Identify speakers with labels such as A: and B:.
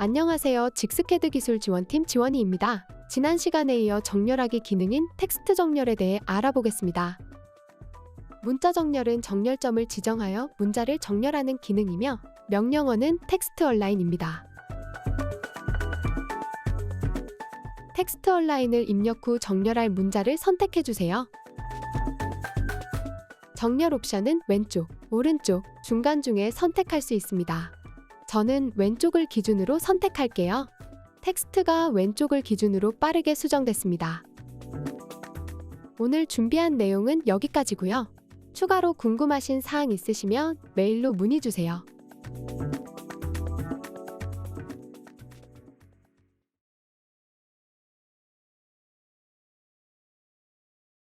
A: 안녕하세요. 직스캐드 기술 지원팀 지원이입니다. 지난 시간에 이어 정렬하기 기능인 텍스트 정렬에 대해 알아보겠습니다. 문자 정렬은 정렬점을 지정하여 문자를 정렬하는 기능이며 명령어는 텍스트 얼라인입니다. 텍스트 얼라인을 입력 후 정렬할 문자를 선택해 주세요. 정렬 옵션은 왼쪽, 오른쪽, 중간 중에 선택할 수 있습니다. 저는 왼쪽을 기준으로 선택할게요. 텍스트가 왼쪽을 기준으로 빠르게 수정됐습니다. 오늘 준비한 내용은 여기까지고요. 추가로 궁금하신 사항 있으시면 메일로 문의 주세요.